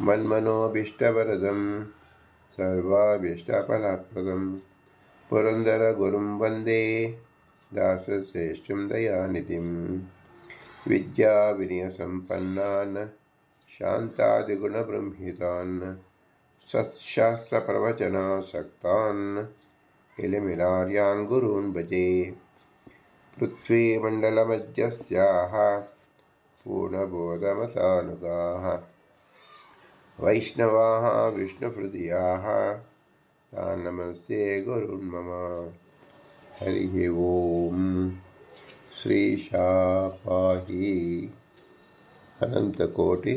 मन्मनोभीष्टवरदं सर्वाभीष्टफलप्रदं पुरन्दरगुरुं वन्दे दासश्रेष्ठं दयानिधिं विद्याविनयसम्पन्नान् शान्तादिगुणबृंहितान् सत्शास्त्रप्रवचनासक्तान् इलिमिलार्यान् गुरून् भजे। पृथ्वीमण्डलमध्यस्याः पूर्णबोधमतानुगाः वैष्णवाः विष्णुहृदयाः तान् नमस्ते गुरुन् मम हरिः ॐ श्रीशापाहि ಅನಂತಕೋಟಿ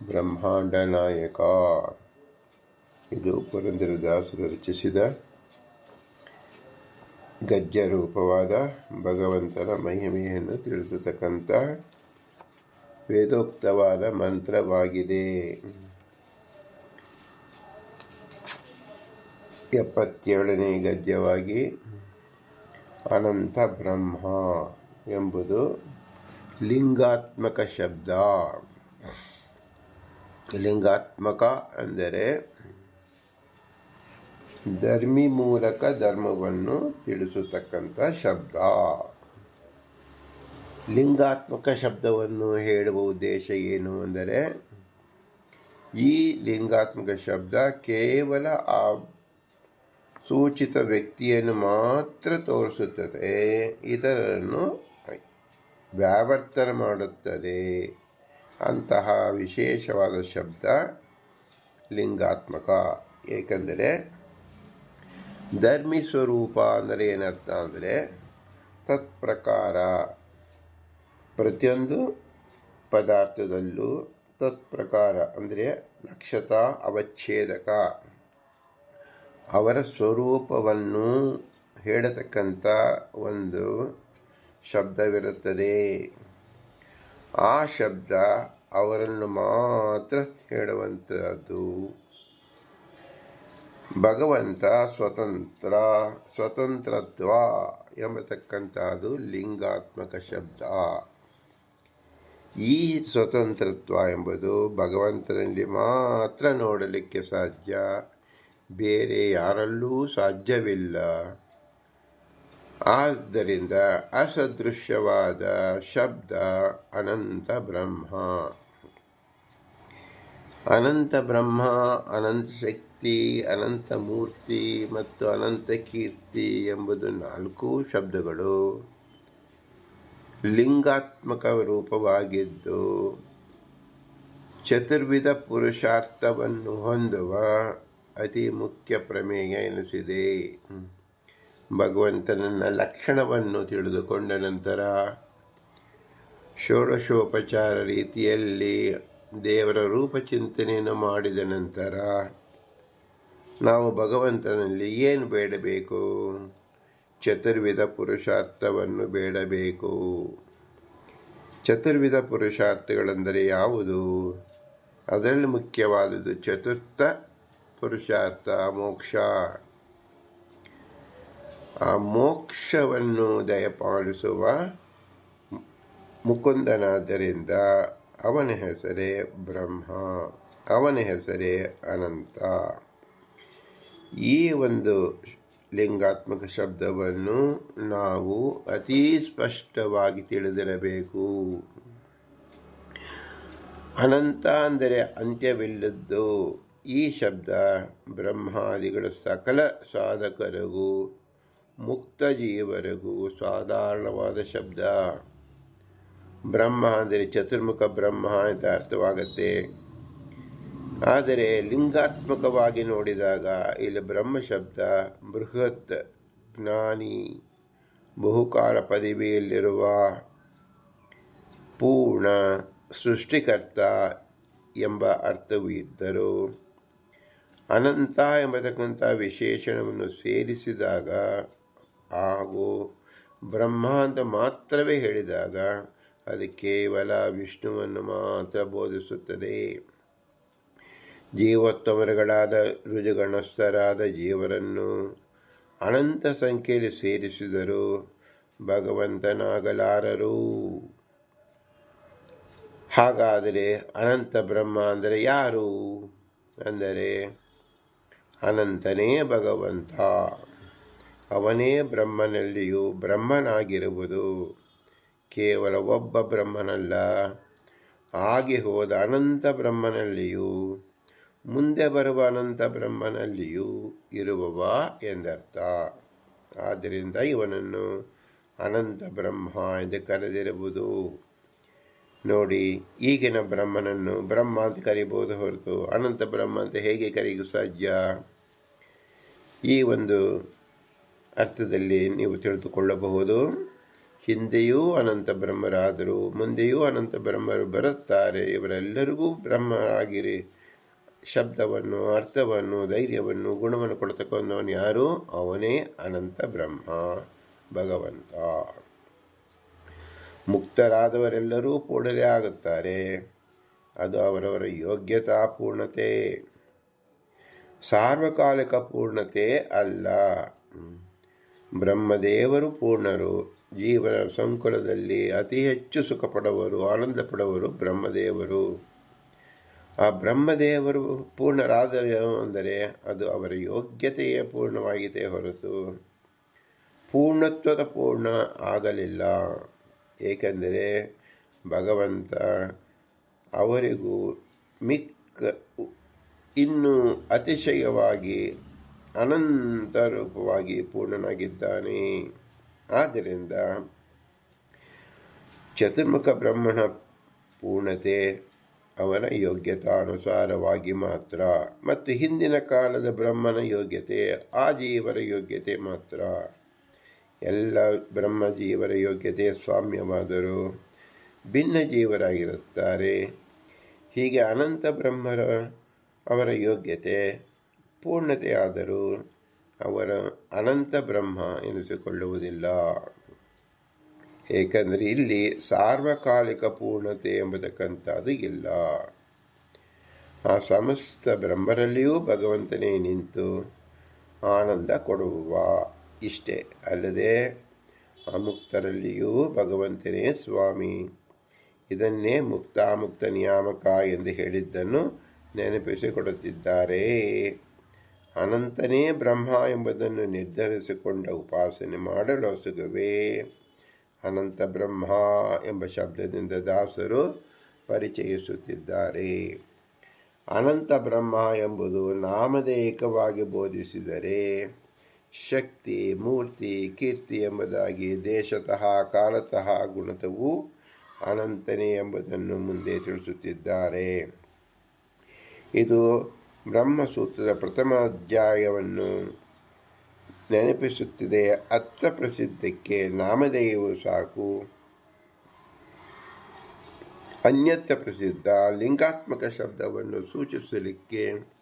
ಬ್ರಹ್ಮಾಂಡ ನಾಯಕ ಇದು ಪುರಂದರದಾಸರು ರಚಿಸಿದ ಗದ್ಯ ರೂಪವಾದ ಭಗವಂತನ ಮಹಿಮೆಯನ್ನು ತಿಳಿಸತಕ್ಕಂಥ ವೇದೋಕ್ತವಾದ ಮಂತ್ರವಾಗಿದೆ ಎಪ್ಪತ್ತೇಳನೇ ಗದ್ಯವಾಗಿ ಅನಂತ ಬ್ರಹ್ಮ ಎಂಬುದು ಲಿಂಗಾತ್ಮಕ ಶಬ್ದ. ಲಿಂಗಾತ್ಮಕ ಅಂದರೆ ಧರ್ಮಿ ಮೂಲಕ ಧರ್ಮವನ್ನು ತಿಳಿಸತಕ್ಕಂಥ ಶಬ್ದ. ಲಿಂಗಾತ್ಮಕ ಶಬ್ದವನ್ನು ಹೇಳುವ ಉದ್ದೇಶ ಏನು ಅಂದರೆ ಈ ಲಿಂಗಾತ್ಮಕ ಶಬ್ದ ಕೇವಲ ಆ ಸೂಚಿತ ವ್ಯಕ್ತಿಯನ್ನು ಮಾತ್ರ ತೋರಿಸುತ್ತದೆ. ಇತರನ್ನು ವ್ಯಾವರ್ತನ ಮಾಡುತ್ತದೆ. ಅಂತಹ ವಿಶೇಷವಾದ ಶಬ್ದ ಲಿಂಗಾತ್ಮಕ. ಏಕೆಂದರೆ ಧರ್ಮಿ ಸ್ವರೂಪ ಅಂದರೆ ಏನರ್ಥ ಅಂದರೆ ತತ್ಪ್ರಕಾರ. ಪ್ರತಿಯೊಂದು ಪದಾರ್ಥದಲ್ಲೂ ತತ್ಪ್ರಕಾರ ಅಂದರೆ ಲಕ್ಷತಾ ಅವಚ್ಛೇದಕ. ಅವರ ಸ್ವರೂಪವನ್ನು ಹೇಳತಕ್ಕಂಥ ಒಂದು ಶಬ್ದವಿರುತ್ತದೆ. ಆ ಶಬ್ದ ಅವರನ್ನು ಮಾತ್ರ ಹೇಳುವಂಥದ್ದು. ಭಗವಂತ ಸ್ವತಂತ್ರ, ಸ್ವತಂತ್ರತ್ವ ಎಂಬತಕ್ಕಂಥದ್ದು ಲಿಂಗಾತ್ಮಕ ಶಬ್ದ. ಈ ಸ್ವತಂತ್ರತ್ವ ಎಂಬುದು ಭಗವಂತನಲ್ಲಿ ಮಾತ್ರ ನೋಡಲಿಕ್ಕೆ ಸಾಧ್ಯ. ಬೇರೆ ಯಾರಲ್ಲೂ ಸಾಧ್ಯವಿಲ್ಲ. ಆದ್ದರಿಂದ ಅಸದೃಶ್ಯವಾದ ಶಬ್ದ ಅನಂತ ಬ್ರಹ್ಮ. ಅನಂತ ಬ್ರಹ್ಮ, ಅನಂತ ಶಕ್ತಿ, ಅನಂತ ಮೂರ್ತಿ ಮತ್ತು ಅನಂತ ಕೀರ್ತಿ ಎಂಬುದು ನಾಲ್ಕು ಶಬ್ದಗಳು. ಲಿಂಗಾತ್ಮಕ ರೂಪವಾಗಿದ್ದು, ಚತುರ್ವಿಧ ಪುರುಷಾರ್ಥವನ್ನು ಹೊಂದುವ ಅತಿ ಮುಖ್ಯ ಪ್ರಮೇಯ ಎನಿಸಿದೆ. ಭಗವಂತನನ್ನ ಲಕ್ಷಣವನ್ನು ತಿಳಿದುಕೊಂಡ ನಂತರ ಷೋಡಶೋಪಚಾರ ರೀತಿಯಲ್ಲಿ ದೇವರ ರೂಪ ಚಿಂತನೆಯನ್ನು ಮಾಡಿದ ನಂತರ ನಾವು ಭಗವಂತನಲ್ಲಿ ಏನು ಬೇಡಬೇಕು? ಚತುರ್ವಿಧ ಪುರುಷಾರ್ಥವನ್ನು ಬೇಡಬೇಕು. ಚತುರ್ವಿಧ ಪುರುಷಾರ್ಥಗಳೆಂದರೆ ಯಾವುದು? ಅದರಲ್ಲಿ ಮುಖ್ಯವಾದುದು ಚತುರ್ಥ ಪುರುಷಾರ್ಥ, ಮೋಕ್ಷ. ಆ ಮೋಕ್ಷವನ್ನು ದಯಪಾಲಿಸುವ ಮುಕುಂದನಾದ್ದರಿಂದ ಅವನ ಹೆಸರೇ ಬ್ರಹ್ಮ, ಅವನ ಹೆಸರೇ ಅನಂತ. ಈ ಒಂದು ಲಿಂಗಾತ್ಮಕ ಶಬ್ದವನ್ನು ನಾವು ಅತೀ ಸ್ಪಷ್ಟವಾಗಿ ತಿಳಿದಿರಬೇಕು. ಅನಂತ ಅಂದರೆ ಅಂತ್ಯವಿಲ್ಲದ್ದು. ಈ ಶಬ್ದ ಬ್ರಹ್ಮಾದಿಗಳ ಸಕಲ ಸಾಧಕರಿಗೂ ಮುಕ್ತ ಜೀವರಿಗೂ ಸಾಧಾರಣವಾದ ಶಬ್ದ. ಬ್ರಹ್ಮ ಅಂದರೆ ಚತುರ್ಮುಖ ಬ್ರಹ್ಮ ಅಂತ ಅರ್ಥವಾಗುತ್ತೆ. ಆದರೆ ಲಿಂಗಾತ್ಮಕವಾಗಿ ನೋಡಿದಾಗ ಇಲ್ಲಿ ಬ್ರಹ್ಮ ಶಬ್ದ ಬೃಹತ್ ಜ್ಞಾನಿ ಬಹುಕಾಲ ಪದವಿಯಲ್ಲಿರುವ ಪೂರ್ಣ ಸೃಷ್ಟಿಕರ್ತ ಎಂಬ ಅರ್ಥವೂ ಇದ್ದರೂ ಅನಂತ ಎಂಬತಕ್ಕಂಥ ವಿಶೇಷಣವನ್ನು ಸೇರಿಸಿದಾಗ, ಹಾಗೂ ಬ್ರಹ್ಮ ಅಂತ ಮಾತ್ರವೇ ಹೇಳಿದಾಗ ಅದು ಕೇವಲ ವಿಷ್ಣುವನ್ನು ಮಾತ್ರ ಬೋಧಿಸುತ್ತದೆ. ಜೀವೋತ್ತಮರುಗಳಾದ ರುಜುಗಣಸ್ಥರಾದ ಜೀವರನ್ನು ಅನಂತ ಸಂಖ್ಯೆಯಲ್ಲಿ ಸೇರಿಸಿದರೂ ಭಗವಂತನಾಗಲಾರರು. ಹಾಗಾದರೆ ಅನಂತ ಬ್ರಹ್ಮ ಅಂದರೆ ಯಾರು? ಅಂದರೆ ಅನಂತನೇ ಭಗವಂತ. ಅವನೇ ಬ್ರಹ್ಮನಲ್ಲಿಯೂ ಬ್ರಹ್ಮನಾಗಿರುವುದು. ಕೇವಲ ಒಬ್ಬ ಬ್ರಹ್ಮನಲ್ಲ. ಆಗಿ ಹೋದ ಅನಂತ ಬ್ರಹ್ಮನಲ್ಲಿಯೂ, ಮುಂದೆ ಬರುವ ಅನಂತ ಬ್ರಹ್ಮನಲ್ಲಿಯೂ ಇರುವವ ಎಂದರ್ಥ. ಆದ್ದರಿಂದ ಇವನನ್ನು ಅನಂತ ಬ್ರಹ್ಮ ಎಂದು ಕರೆದಿರುವುದು. ನೋಡಿ, ಈಗಿನ ಬ್ರಹ್ಮನನ್ನು ಬ್ರಹ್ಮ ಅಂತ ಕರಿಬೋದು ಹೊರತು ಅನಂತ ಬ್ರಹ್ಮ ಅಂತ ಹೇಗೆ ಕರೆಯು ಸಾಧ್ಯ? ಈ ಒಂದು ಅರ್ಥದಲ್ಲಿ ನೀವು ತಿಳಿದುಕೊಳ್ಳಬಹುದು. ಹಿಂದೆಯೂ ಅನಂತ ಬ್ರಹ್ಮರಾದರು, ಮುಂದೆಯೂ ಅನಂತ ಬ್ರಹ್ಮರು ಬರುತ್ತಾರೆ. ಇವರೆಲ್ಲರಿಗೂ ಬ್ರಹ್ಮರಾಗಿರಿ. ಶಬ್ದವನ್ನು, ಅರ್ಥವನ್ನು, ಧೈರ್ಯವನ್ನು, ಗುಣವನ್ನು ಕೊಡ್ತಕ್ಕಂಥವನು ಯಾರು? ಅವನೇ ಅನಂತ ಬ್ರಹ್ಮ, ಭಗವಂತ. ಮುಕ್ತರಾದವರೆಲ್ಲರೂ ಪೂರ್ಣರೇ ಆಗುತ್ತಾರೆ. ಅದು ಅವರವರ ಯೋಗ್ಯತಾ, ಪೂರ್ಣತೆ. ಸಾರ್ವಕಾಲಿಕ ಪೂರ್ಣತೆ ಅಲ್ಲ. ಬ್ರಹ್ಮದೇವರು ಪೂರ್ಣರು, ಜೀವನ ಸಂಕುಲದಲ್ಲಿ ಅತಿ ಹೆಚ್ಚು ಸುಖ ಪಡುವರು ಆನಂದ ಪಡುವರು ಬ್ರಹ್ಮದೇವರು. ಆ ಬ್ರಹ್ಮದೇವರು ಪೂರ್ಣರಾದರು ಅಂದರೆ ಅದು ಅವರ ಯೋಗ್ಯತೆಯೇ ಪೂರ್ಣವಾಗಿದೆ ಹೊರತು ಪೂರ್ಣತ್ವದ ಪೂರ್ಣ ಆಗಲಿಲ್ಲ. ಏಕೆಂದರೆ ಭಗವಂತ ಅವರಿಗೂ ಮಿಕ್ಕ ಇನ್ನೂ ಅತಿಶಯವಾಗಿ ಅನಂತ ರೂಪವಾಗಿ ಪೂರ್ಣನಾಗಿದ್ದಾನೆ. ಆದ್ದರಿಂದ ಚತುರ್ಮುಖ ಬ್ರಹ್ಮಣ ಪೂರ್ಣತೆ ಅವನ ಯೋಗ್ಯತಾನುಸಾರವಾಗಿ ಮಾತ್ರ ಮತ್ತು ಹಿಂದಿನ ಕಾಲದ ಬ್ರಹ್ಮನ ಯೋಗ್ಯತೆ, ಆ ಜೀವರ ಯೋಗ್ಯತೆ ಮಾತ್ರ. ಎಲ್ಲ ಬ್ರಹ್ಮ ಜೀವರ ಯೋಗ್ಯತೆ ಸ್ವಾಮ್ಯವಾದರೂ ಭಿನ್ನ ಜೀವರಾಗಿರುತ್ತಾರೆ. ಹೀಗೆ ಅನಂತ ಬ್ರಹ್ಮರ ಅವರ ಯೋಗ್ಯತೆ ಪೂರ್ಣತೆಯಾದರೂ ಅವರ ಅನಂತ ಬ್ರಹ್ಮ ಎನಿಸಿಕೊಳ್ಳುವುದಿಲ್ಲ. ಏಕೆಂದರೆ ಇಲ್ಲಿ ಸಾರ್ವಕಾಲಿಕ ಪೂರ್ಣತೆ ಎಂಬತಕ್ಕಂಥದ್ದು ಇಲ್ಲ. ಆ ಸಮಸ್ತ ಬ್ರಹ್ಮರಲ್ಲಿಯೂ ಭಗವಂತನೇ ನಿಂತು ಆನಂದ ಕೊಡುವ. ಇಷ್ಟೇ ಅಲ್ಲದೆ ಅಮುಕ್ತರಲ್ಲಿಯೂ ಭಗವಂತನೇ ಸ್ವಾಮಿ. ಇದನ್ನೇ ಮುಕ್ತಾಮುಕ್ತ ನಿಯಾಮಕ ಎಂದು ಹೇಳಿದ್ದನ್ನು ನೆನಪಿಸಿಕೊಡುತ್ತಿದ್ದಾರೆ. ಅನಂತನೇ ಬ್ರಹ್ಮ ಎಂಬುದನ್ನು ನಿರ್ಧರಿಸಿಕೊಂಡ ಉಪಾಸನೆ ಮಾಡಲು ಹೊಸಗುವೆ ಅನಂತ ಬ್ರಹ್ಮ ಎಂಬ ಶಬ್ದದಿಂದ ದಾಸರು ಪರಿಚಯಿಸುತ್ತಿದ್ದಾರೆ. ಅನಂತ ಬ್ರಹ್ಮ ಎಂಬುದು ನಾಮದೇಕವಾಗಿ ಬೋಧಿಸಿದರೆ ಶಕ್ತಿ, ಮೂರ್ತಿ, ಕೀರ್ತಿ ಎಂಬುದಾಗಿ ದೇಶತಃ, ಕಾಲತಃ, ಗುಣತವು ಅನಂತನೇ ಎಂಬುದನ್ನು ಮುಂದೆ ತಿಳಿಸುತ್ತಿದ್ದಾರೆ. ಇದು ಬ್ರಹ್ಮಸೂತ್ರದ ಪ್ರಥಮ ಅಧ್ಯಾಯವನ್ನು ನೆನಪಿಸುತ್ತಿದೆ. ಅತ್ತ ಪ್ರಸಿದ್ಧಕ್ಕೆ ನಾಮಧೇಯವು ಸಾಕು. ಅನ್ಯತ್ತ ಪ್ರಸಿದ್ಧ ಲಿಂಗಾತ್ಮಕ ಶಬ್ದವನ್ನು ಸೂಚಿಸಲಿಕ್ಕೆ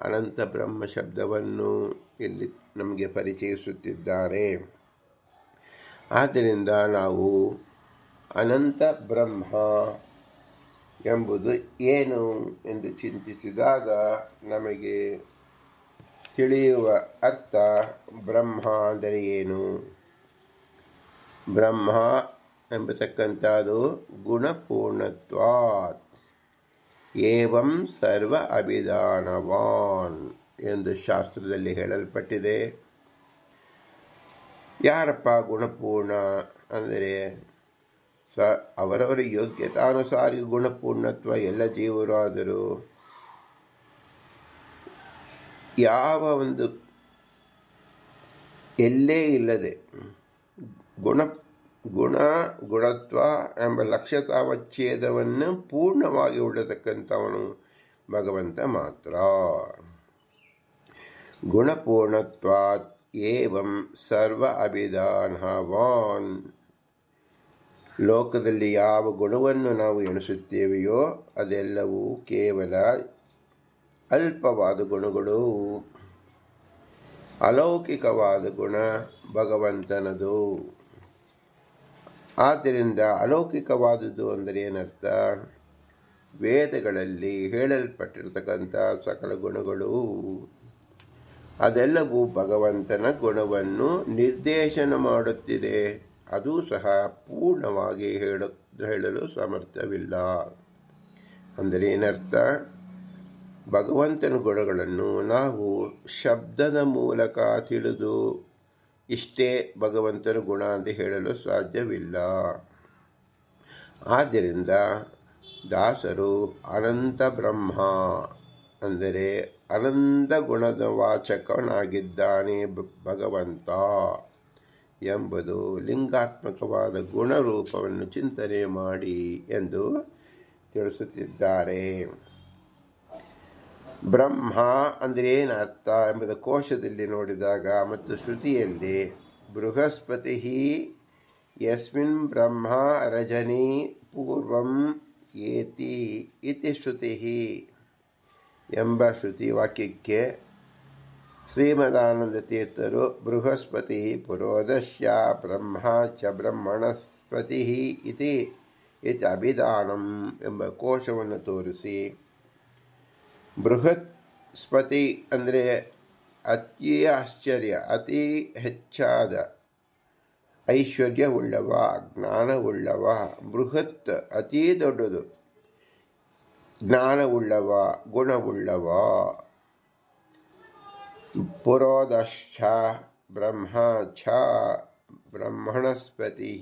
ಅನಂತ ಬ್ರಹ್ಮ ಶಬ್ದವನ್ನು ಇಲ್ಲಿ ನಮಗೆ ಪರಿಚಯಿಸುತ್ತಿದ್ದಾರೆ. ಆದ್ದರಿಂದ ನಾವು ಅನಂತ ಬ್ರಹ್ಮ ಎಂಬುದು ಏನು ಎಂದು ಚಿಂತಿಸಿದಾಗ ನಮಗೆ ತಿಳಿಯುವ ಅರ್ಥ ಬ್ರಹ್ಮ ಅಂದರೆ ಏನು? ಬ್ರಹ್ಮ ಎಂಬತಕ್ಕಂಥದ್ದು ಗುಣಪೂರ್ಣತ್ವಾತ್. ಏವಂ ಸರ್ವ ಅಭಿಧಾನವಾನ್ ಎಂದು ಶಾಸ್ತ್ರದಲ್ಲಿ ಹೇಳಲ್ಪಟ್ಟಿದೆ. ಯಾರಪ್ಪ ಗುಣಪೂರ್ಣ ಅಂದರೆ ಸ ಅವರವರ ಯೋಗ್ಯತಾನುಸಾರಿ ಗುಣಪೂರ್ಣತ್ವ ಎಲ್ಲ ಜೀವರು ಆದರೂ ಯಾವ ಒಂದು ಎಲ್ಲೇ ಇಲ್ಲದೆ ಗುಣ ಗುಣ ಗುಣತ್ವ ಎಂಬ ಲಕ್ಷ್ಯತಾವಚ್ಛೇದವನ್ನು ಪೂರ್ಣವಾಗಿ ಉಳ್ಳತಕ್ಕಂಥವನು ಭಗವಂತ ಮಾತ್ರ ಗುಣಪೂರ್ಣತ್ವಾತ್ ಏವಂ ಸರ್ವ ಅಭಿಧಾನವಾನ್ ಲೋಕದಲ್ಲಿ ಯಾವ ಗುಣವನ್ನು ನಾವು ಎಣಿಸುತ್ತೇವೆಯೋ ಅದೆಲ್ಲವೂ ಕೇವಲ ಅಲ್ಪವಾದ ಗುಣಗಳು. ಅಲೌಕಿಕವಾದ ಗುಣ ಭಗವಂತನದು. ಆದ್ದರಿಂದ ಅಲೌಕಿಕವಾದದ್ದು ಅಂದರೆ ಏನರ್ಥ? ವೇದಗಳಲ್ಲಿ ಹೇಳಲ್ಪಟ್ಟಿರತಕ್ಕಂಥ ಸಕಲ ಗುಣಗಳು. ಅದೆಲ್ಲವೂ ಭಗವಂತನ ಗುಣವನ್ನು ನಿರ್ದೇಶನ ಮಾಡುತ್ತಿದೆ. ಅದು ಸಹ ಪೂರ್ಣವಾಗಿ ಹೇಳ, ಹೇಳಲು ಸಮರ್ಥವಿಲ್ಲ ಅಂದರೆ ಏನರ್ಥ? ಭಗವಂತನ ಗುಣಗಳನ್ನು ನಾವು ಶಬ್ದದ ಮೂಲಕ ತಿಳಿದು ಇಷ್ಟೇ ಭಗವಂತನ ಗುಣ ಅಂತ ಹೇಳಲು ಸಾಧ್ಯವಿಲ್ಲ. ಆದ್ದರಿಂದ ದಾಸರು ಅನಂತ ಬ್ರಹ್ಮ ಅಂದರೆ ಅನಂತ ಗುಣದ ವಾಚಕನಾಗಿದ್ದಾನೆ ಭಗವಂತ. ಎಂಬುದು ಲಿಂಗಾತ್ಮಕವಾದ ಗುಣರೂಪವನ್ನು ಚಿಂತನೆ ಮಾಡಿ ಎಂದು ತಿಳಿಸುತ್ತಿದ್ದಾರೆ. ಬ್ರಹ್ಮ ಅಂದರೆ ಏನರ್ಥ ಎಂಬುದು ಕೋಶದಲ್ಲಿ ನೋಡಿದಾಗ ಮತ್ತು ಶ್ರುತಿಯಲ್ಲಿ ಬೃಹಸ್ಪತಿ ಯಸ್ಮಿನ್ ಬ್ರಹ್ಮ ರಜನಿ ಪೂರ್ವಂ ಏತಿ ಇತಿ ಶ್ರುತಿ ಎಂಬ ಶ್ರುತಿ ವಾಕ್ಯಕ್ಕೆ ಶ್ರೀಮದಾನಂದ ತೀರ್ಥರು ಬೃಹಸ್ಪತಿ ಪುರೋದಶ್ಯ ಬ್ರಹ್ಮ ಚ ಬ್ರಹ್ಮಣಸ್ಪತಿ ಇತಿ ಅಭಿಧಾನಂ ಎಂಬ ಕೋಶವನ್ನು ತೋರಿಸಿ. ಬೃಹತ್ ಸ್ಪತಿ ಅಂದರೆ ಅತಿ ಆಶ್ಚರ್ಯ, ಅತಿ ಹೆಚ್ಚಾದ ಐಶ್ವರ್ಯವುಳ್ಳವ, ಜ್ಞಾನವುಳ್ಳವ, ಬೃಹತ್ ಅತೀ ದೊಡ್ಡದು. ಜ್ಞಾನವುಳ್ಳವ, ಗುಣವುಳ್ಳವ. ಪುರೋದಶ್ಚ ಬ್ರಹ್ಮ ಛ ಬ್ರಹ್ಮಣಸ್ಪತಿ.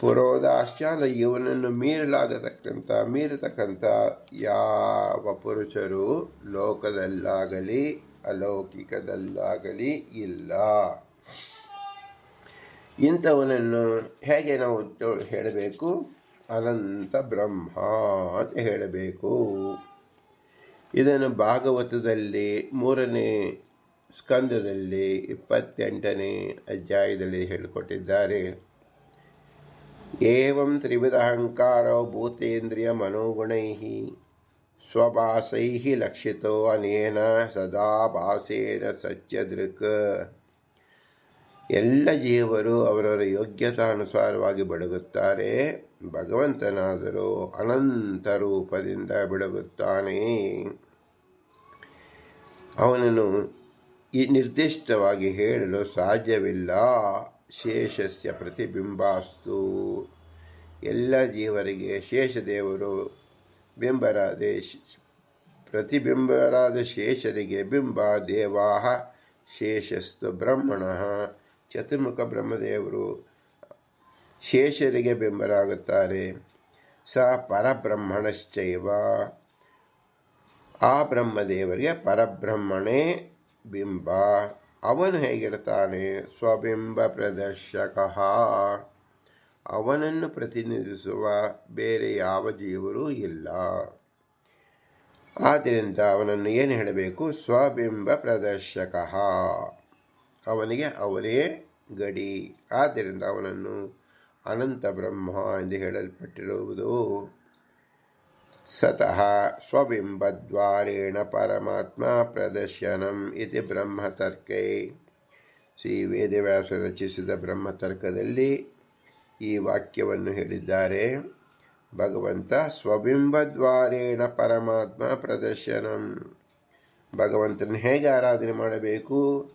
ಪುರೋದಾಶ್ಚಾದ ಇವನನ್ನು ಮೀರಲಾಗತಕ್ಕಂಥ ಮೀರತಕ್ಕಂಥ ಯಾವ ಪುರುಷರು ಲೋಕದಲ್ಲಾಗಲಿ, ಅಲೌಕಿಕದಲ್ಲಾಗಲಿ ಇಲ್ಲ. ಇಂಥವನನ್ನು ಹೇಗೆ ನಾವು ಹೇಳಬೇಕು? ಅನಂತ ಬ್ರಹ್ಮ ಅಂತ ಹೇಳಬೇಕು. ಇದನ್ನು ಭಾಗವತದಲ್ಲಿ ಮೂರನೇ ಸ್ಕಂದದಲ್ಲಿ ಇಪ್ಪತ್ತೆಂಟನೇ ಅಧ್ಯಾಯದಲ್ಲಿ ಹೇಳಿಕೊಟ್ಟಿದ್ದಾರೆ. ಏವಂ ತ್ರಿವಿಧಹಂಕಾರೋ ಭೂತೇಂದ್ರಿಯ ಮನೋಗುಣೈ ಸ್ವಭಾಸೈ ಲಕ್ಷಿತೋ ಅನೇನ ಸದಾ ಭಾಸೇನ ಸತ್ಯದೃಕ್ ಎಲ್ಲ ಜೀವರು ಅವರವರ ಯೋಗ್ಯತಾನುಸಾರವಾಗಿ ಬೆಳಗುತ್ತಾರೆ ಭಗವಂತನಾದರೂ ಅನಂತ ರೂಪದಿಂದ ಬೆಳಗುತ್ತಾನೆ ಅವನನ್ನು ಈ ನಿರ್ದಿಷ್ಟವಾಗಿ ಹೇಳಲು ಸಾಧ್ಯವಿಲ್ಲ. ಶೇಷಸ್ಯ ಪ್ರತಿಬಿಂಬಾಸ್ತು. ಎಲ್ಲ ಜೀವರಿಗೆ ಶೇಷದೇವರು ಬಿಂಬರಾದ ಪ್ರತಿಬಿಂಬರಾದ ಶೇಷರಿಗೆ ಬಿಂಬ ದೇವಾ ಶೇಷಸ್ತು ಬ್ರಹ್ಮಣ. ಚತುರ್ಮುಖ ಬ್ರಹ್ಮದೇವರು ಶೇಷರಿಗೆ ಬೆಂಬಲಾಗುತ್ತಾರೆ. ಸ ಪರಬ್ರಹ್ಮಣಶ್ಚೈವ. ಆ ಬ್ರಹ್ಮದೇವರಿಗೆ ಪರಬ್ರಹ್ಮಣೇ ಬಿಂಬ. ಅವನು ಹೇಗಿರ್ತಾನೆ ಸ್ವಬಿಂಬ ಪ್ರದರ್ಶಕ. ಅವನನ್ನು ಪ್ರತಿನಿಧಿಸುವ ಬೇರೆ ಯಾವ ಜೀವರೂ ಇಲ್ಲ. ಆದ್ದರಿಂದ ಅವನನ್ನು ಏನು ಹೇಳಬೇಕು? ಸ್ವಬಿಂಬ ಪ್ರದರ್ಶಕ. ಅವನಿಗೆ ಅವನೇ ಗಡಿ. ಆದ್ದರಿಂದ ಅವನನ್ನು ಅನಂತ ಬ್ರಹ್ಮ ಎಂದು ಹೇಳಲ್ಪಟ್ಟಿರುವುದು. ಸತಃ ಸ್ವಬಿಂಬದ್ವಾರೇಣ ಪರಮಾತ್ಮ ಪ್ರದರ್ಶನಂ ಇತಿ ಬ್ರಹ್ಮತರ್ಕೈ. ಶ್ರೀ ವೇದವ್ಯಾಸ ರಚಿಸಿದ ಬ್ರಹ್ಮತರ್ಕದಲ್ಲಿ ಈ ವಾಕ್ಯವನ್ನು ಹೇಳಿದ್ದಾರೆ. ಭಗವಂತ ಸ್ವಬಿಂಬದ್ವಾರೇಣ ಪರಮಾತ್ಮ ಪ್ರದರ್ಶನಂ. ಭಗವಂತನ ಹೇಗೆ ಆರಾಧನೆ ಮಾಡಬೇಕು?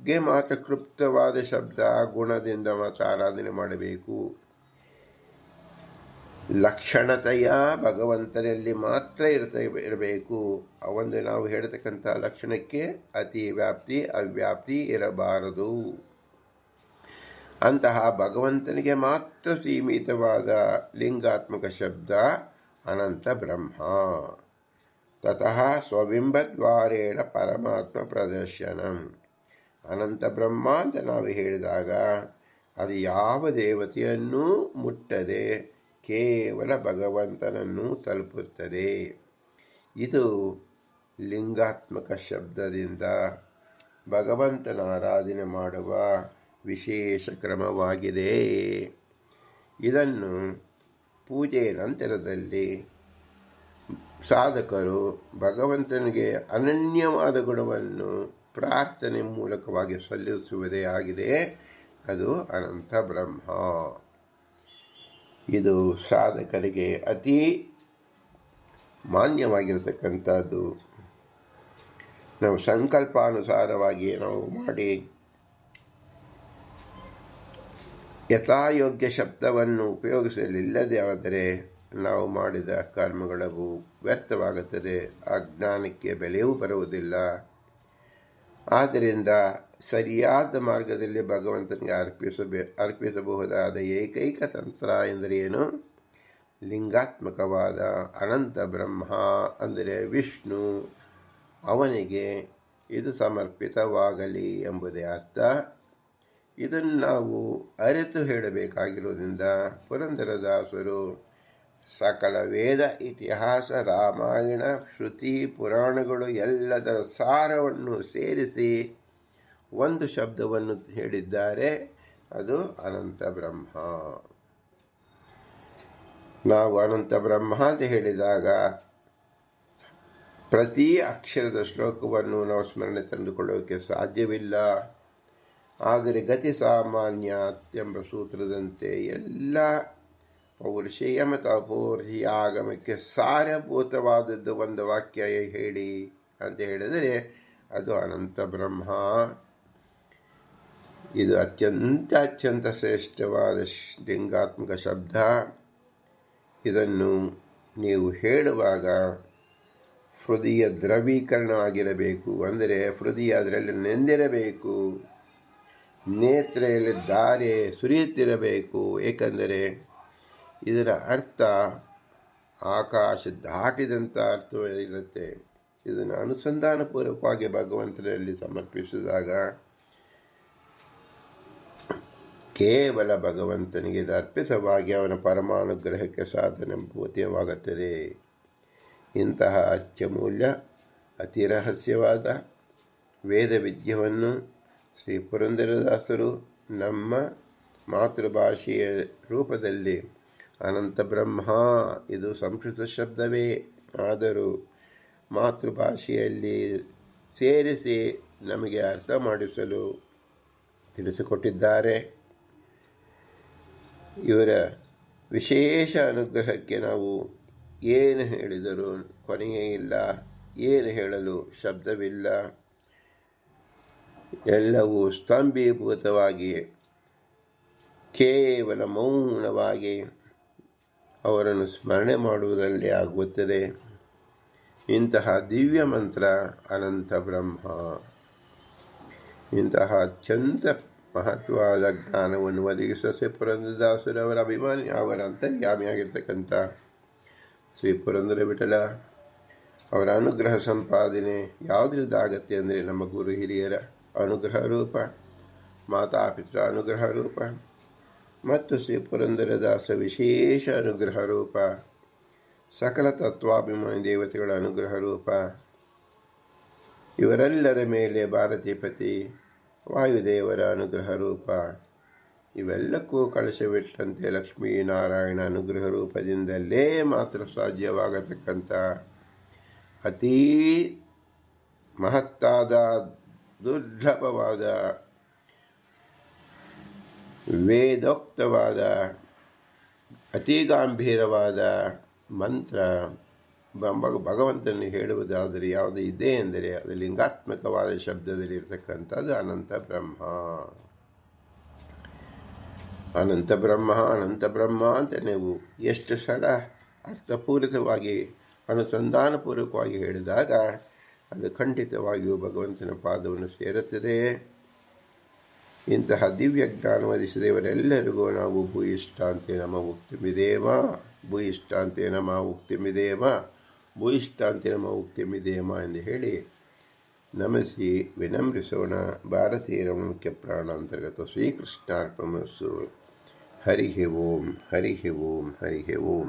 ಭಗವಂತನಿಗೆ ಮಾತ್ರ ಕೃಪ್ತವಾದ ಶಬ್ದ ಗುಣದಿಂದ ಮಾತ್ರ ಆರಾಧನೆ ಮಾಡಬೇಕು. ಲಕ್ಷಣತೆಯ ಭಗವಂತನಲ್ಲಿ ಮಾತ್ರ ಇರ್ತ ಇರಬೇಕು. ಅವೊಂದು ನಾವು ಹೇಳತಕ್ಕಂಥ ಲಕ್ಷಣಕ್ಕೆ ಅತಿ ವ್ಯಾಪ್ತಿ, ಅವ್ಯಾಪ್ತಿ ಇರಬಾರದು. ಅಂತಹ ಭಗವಂತನಿಗೆ ಮಾತ್ರ ಸೀಮಿತವಾದ ಲಿಂಗಾತ್ಮಕ ಶಬ್ದ ಅನಂತ ಬ್ರಹ್ಮ. ತತಃ ಸ್ವಬಿಂಬದ್ವಾರೇಣ ಪರಮಾತ್ಮ ಪ್ರದರ್ಶನ. ಅನಂತ ಬ್ರಹ್ಮ ಅಂತ ನಾವು ಹೇಳಿದಾಗ ಅದು ಯಾವ ದೇವತೆಯನ್ನೂ ಮುಟ್ಟದೆ, ಕೇವಲ ಭಗವಂತನನ್ನು ತಲುಪುತ್ತದೆ. ಇದು ಲಿಂಗಾತ್ಮಕ ಶಬ್ದದಿಂದ ಭಗವಂತನ ಆರಾಧನೆ ಮಾಡುವ ವಿಶೇಷ ಕ್ರಮವಾಗಿದೆ. ಇದನ್ನು ಪೂಜೆಯ ನಂತರದಲ್ಲಿ ಸಾಧಕರು ಭಗವಂತನಿಗೆ ಅನನ್ಯವಾದ ಗುಣವನ್ನು ಪ್ರಾರ್ಥನೆ ಮೂಲಕವಾಗಿ ಸಲ್ಲಿಸುವುದೇ ಆಗಿದೆ. ಅದು ಅನಂತ ಬ್ರಹ್ಮ. ಇದು ಸಾಧಕರಿಗೆ ಅತಿ ಮಾನ್ಯವಾಗಿರತಕ್ಕಂಥದ್ದು. ನಾವು ಸಂಕಲ್ಪಾನುಸಾರವಾಗಿ ನಾವು ಮಾಡಿ ಯಥಾಯೋಗ್ಯ ಶಬ್ದವನ್ನು ಉಪಯೋಗಿಸಲಿಲ್ಲದೆ ಆದರೆ ನಾವು ಮಾಡಿದ ಕರ್ಮಗಳವು ವ್ಯರ್ಥವಾಗುತ್ತದೆ. ಆ ಜ್ಞಾನಕ್ಕೆ ಬೆಲೆಯೂ ಬರುವುದಿಲ್ಲ. ಆದ್ದರಿಂದ ಸರಿಯಾದ ಮಾರ್ಗದಲ್ಲಿ ಭಗವಂತನಿಗೆ ಅರ್ಪಿಸಬೇ, ಅರ್ಪಿಸಬಹುದಾದ ಏಕೈಕ ತಂತ್ರ ಎಂದರೇನು ಲಿಂಗಾತ್ಮಕವಾದ ಅನಂತ ಬ್ರಹ್ಮ ಅಂದರೆ ವಿಷ್ಣು. ಅವನಿಗೆ ಇದು ಸಮರ್ಪಿತವಾಗಲಿ ಎಂಬುದೇ ಅರ್ಥ. ಇದನ್ನು ನಾವು ಅರಿತು ಹೇಳಬೇಕಾಗಿರುವುದರಿಂದ ಪುರಂದರದಾಸರು ಸಕಲ ವೇದ ಇತಿಹಾಸ, ರಾಮಾಯಣ, ಶ್ರುತಿ, ಪುರಾಣಗಳು ಎಲ್ಲದರ ಸಾರವನ್ನು ಸೇರಿಸಿ ಒಂದು ಶಬ್ದವನ್ನು ಹೇಳಿದ್ದಾರೆ. ಅದು ಅನಂತ ಬ್ರಹ್ಮ. ನಾವು ಅನಂತ ಬ್ರಹ್ಮ ಅಂತ ಹೇಳಿದಾಗ ಪ್ರತಿ ಅಕ್ಷರದ ಶ್ಲೋಕವನ್ನು ನಾವು ಸ್ಮರಣೆ ತಂದುಕೊಳ್ಳೋಕೆ ಸಾಧ್ಯವಿಲ್ಲ. ಆದರೆ ಗತಿ ಸಾಮಾನ್ಯ ಎಂಬ ಸೂತ್ರದಂತೆ ಎಲ್ಲ ಪೌರುಷೇಯ ಮತ್ತು ಅಪೌರುಷೀಯ ಆಗಮಕ್ಕೆ ಸಾರಭೂತವಾದದ್ದು ಒಂದು ವಾಕ್ಯ ಹೇಳಿ ಅಂತ ಹೇಳಿದರೆ ಅದು ಅನಂತ ಬ್ರಹ್ಮ. ಇದು ಅತ್ಯಂತ ಅತ್ಯಂತ ಶ್ರೇಷ್ಠವಾದ ಲಿಂಗಾತ್ಮಕ ಶಬ್ದ. ಇದನ್ನು ನೀವು ಹೇಳುವಾಗ ಹೃದಯ ದ್ರವೀಕರಣ ಆಗಿರಬೇಕು. ಅಂದರೆ ಹೃದಯ ಅದರಲ್ಲಿ ನೆಂದಿರಬೇಕು. ನೇತ್ರೆಯಲ್ಲಿ ದಾರೆ ಸುರಿಯುತ್ತಿರಬೇಕು. ಏಕೆಂದರೆ ಇದರ ಅರ್ಥ ಆಕಾಶ ದಾಟಿದಂಥ ಅರ್ಥವಿರುತ್ತೆ ಇದನ್ನು ಅನುಸಂಧಾನಪೂರ್ವಕವಾಗಿ ಭಗವಂತನಲ್ಲಿ ಸಮರ್ಪಿಸಿದಾಗ ಕೇವಲ ಭಗವಂತನಿಗೆ ಇದು ಅರ್ಪಿತವಾಗಿ ಅವನ ಪರಮಾನುಗ್ರಹಕ್ಕೆ ಸಾಧನೆ ಭೂತಿಯವಾಗುತ್ತದೆ ಇಂತಹ ಅತ್ಯಮೂಲ್ಯ ಅತಿ ರಹಸ್ಯವಾದ ವೇದ ವಿದ್ಯವನ್ನು ಶ್ರೀ ಪುರಂದರದಾಸರು ನಮ್ಮ ಮಾತೃಭಾಷೆಯ ರೂಪದಲ್ಲಿ ಅನಂತ ಬ್ರಹ್ಮ, ಇದು ಸಂಸ್ಕೃತ ಶಬ್ದವೇ. ಆದರೂ ಮಾತೃಭಾಷೆಯಲ್ಲಿ ಸೇರಿಸಿ ನಮಗೆ ಅರ್ಥ ಮಾಡಿಸಲು ತಿಳಿಸಿಕೊಟ್ಟಿದ್ದಾರೆ. ಇವರ ವಿಶೇಷ ಅನುಗ್ರಹಕ್ಕೆ ನಾವು ಏನು ಹೇಳಿದರೂ ಕೊನೆಯೇ ಇಲ್ಲ. ಏನು ಹೇಳಲು ಶಬ್ದವಿಲ್ಲ. ಎಲ್ಲವೂ ಸ್ತಂಭೀಭೂತವಾಗಿ, ಕೇವಲ ಮೌನವಾಗಿ ಅವರನ್ನು ಸ್ಮರಣೆ ಮಾಡುವುದರಲ್ಲಿ ಆಗುತ್ತದೆ. ಇಂತಹ ದಿವ್ಯ ಮಂತ್ರ ಅನಂತ ಬ್ರಹ್ಮ. ಇಂತಹ ಅತ್ಯಂತ ಮಹತ್ವವಾದ ಜ್ಞಾನವನ್ನು ಒದಗಿಸುವ ಶ್ರೀ ಪುರಂದರದಾಸರವರ ಅಭಿಮಾನಿ ಅವರ ಅಂತರ್ಯಾಮಿಯಾಗಿರ್ತಕ್ಕಂಥ ಶ್ರೀ ಪುರಂದರ ವಿಠಲ, ಅವರ ಅನುಗ್ರಹ ಸಂಪಾದನೆ ಯಾವುದರಿಂದ ಆಗತ್ತೆ ಅಂದರೆ ನಮ್ಮ ಗುರು ಹಿರಿಯರ ಅನುಗ್ರಹ ರೂಪ ಮಾತಾಪಿತೃ ಅನುಗ್ರಹ ರೂಪ. ಮತ್ತು ಶ್ರೀ ಪುರಂದರದಾಸ ವಿಶೇಷ ಅನುಗ್ರಹ ರೂಪ. ಸಕಲ ತತ್ವಾಭಿಮಾನಿ ದೇವತೆಗಳ ಅನುಗ್ರಹ ರೂಪ. ಇವರೆಲ್ಲರ ಮೇಲೆ ಭಾರತೀಪತಿ, ವಾಯುದೇವರ ಅನುಗ್ರಹ ರೂಪ. ಇವೆಲ್ಲಕ್ಕೂ ಕಳಶವಿಟ್ಟಂತೆ ಲಕ್ಷ್ಮೀನಾರಾಯಣ ಅನುಗ್ರಹ ರೂಪದಿಂದಲೇ ಮಾತ್ರ ಸಾಧ್ಯವಾಗತಕ್ಕಂಥ ಅತೀ ಮಹತ್ತಾದ ದುರ್ಲಭವಾದ ವೇದೋಕ್ತವಾದ, ಅತಿ ಗಾಂಭೀರವಾದ ಮಂತ್ರ ಭಗವಂತನು ಹೇಳುವುದಾದರೆ ಯಾವುದು ಇದೆ ಎಂದರೆ ಅದು ಲಿಂಗಾತ್ಮಕವಾದ ಶಬ್ದದಲ್ಲಿ ಇರತಕ್ಕಂಥದ್ದು ಅನಂತ ಬ್ರಹ್ಮ. ಅನಂತ ಬ್ರಹ್ಮ ಅನಂತ ಬ್ರಹ್ಮ ಅಂತ ನೀವು ಎಷ್ಟು ಸಲ ಅರ್ಥಪೂರಿತವಾಗಿ, ಅನುಸಂಧಾನಪೂರ್ವಕವಾಗಿ ಹೇಳಿದಾಗ ಅದು ಖಂಡಿತವಾಗಿಯೂ ಭಗವಂತನ ಪಾದವನ್ನು ಸೇರುತ್ತದೆ. ಇಂತಹ ದಿವ್ಯ ಜ್ಞಾನ ಒದಗಿಸಿದವರೆಲ್ಲರಿಗೂ ನಾವು ಭೂಯಿಷ್ಟಾಂತೆ ನಮ್ಮ ಉಕ್ತಿಮಿದೇವ ಭೂಯಿಷ್ಟಾಂತೆ ನಮ್ಮ ಉಕ್ತಿಮಿದೇವ ಭೂಯಿಷ್ಟಾಂತೆ ನಮ್ಮ ಉಕ್ತಿಮಿದೇವ ಎಂದು ಹೇಳಿ ನಮಸಿ ವಿನಮ್ರಿಸೋಣ. ಭಾರತೀಯರ ಮುಖ್ಯ ಪ್ರಾಣಾಂತರ್ಗತ ಶ್ರೀಕೃಷ್ಣಾರ್ಪಣಸು ಹರಿ ಓಂ ಹರಿ ಓಂ ಹರಿಹೆ ಓಂ.